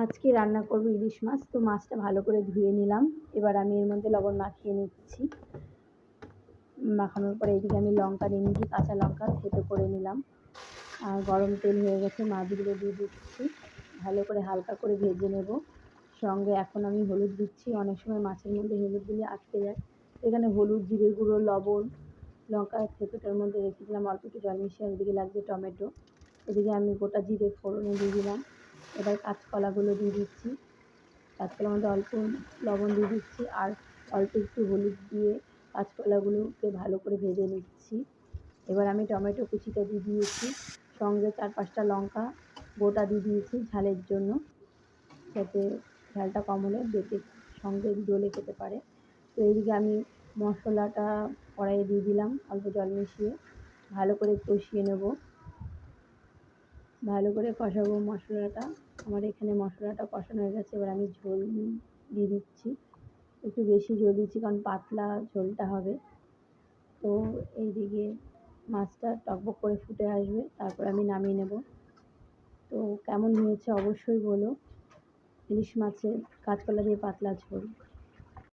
আজকে রান্না করব ইলিশ মাছ, তো মাছটা ভালো করে ধুয়ে নিলাম। এবার আমি এর মধ্যে লবণ মাখিয়ে নিচ্ছি। মাখানোর পরে এদিকে আমি লঙ্কা নিয়ে নিয়েছি কাঁচা লঙ্কা থেতো করে নিলাম। আর গরম তেল হয়ে গেছে মাছগুলো দিয়ে দিচ্ছি। ভালো করে হালকা করে ভেজে নেব। সঙ্গে এখন আমি হলুদ দিচ্ছি। অনেক সময় মাছের মধ্যে হলুদ দিলে আটকে যায়। এখানে হলুদ, জিরে গুঁড়ো, লবণ, লঙ্কা থেতোটার মধ্যে রেখে দিলাম। অল্প একটু জল মিশিয়ে, এদিকে লাগছে টমেটো। এদিকে আমি গোটা জিরে ফোড়নে দিয়ে দিলাম। এবার কাঁচকলাগুলো দিয়ে দিচ্ছি। কাঁচকলার মধ্যে অল্প লবণ দিয়ে দিচ্ছি আর অল্প একটু হলুদ দিয়ে কাঁচকলাগুলোকে ভালো করে ভেজে নিচ্ছি। এবার আমি টমেটো কুচিটা দিয়ে দিয়েছি, সঙ্গে চার পাঁচটা লঙ্কা গোটা দিয়ে দিয়েছি ঝালের জন্য, যাতে ঝালটা কম হলে বেটে সঙ্গে ডলে খেতে পারে। তো এইদিকে আমি মশলাটা কড়াইয়ে দিয়ে দিলাম, অল্প জল মিশিয়ে ভালো করে কষিয়ে নেব। ভালো করে কষাবো মশলাটা। আমার এখানে মশলাটা কষানো হয়ে গেছে, এবার আমি ঝোল দিয়ে দিচ্ছি। একটু বেশি ঝোল দিচ্ছি, কারণ পাতলা ঝোলটা হবে। তো এইদিকে মাছটা টকবক করে ফুটে আসবে, তারপর আমি নামিয়ে নেব। তো কেমন হয়েছে অবশ্যই বলো। ইলিশ মাছের কাঁচকলা দিয়ে পাতলা ঝোল।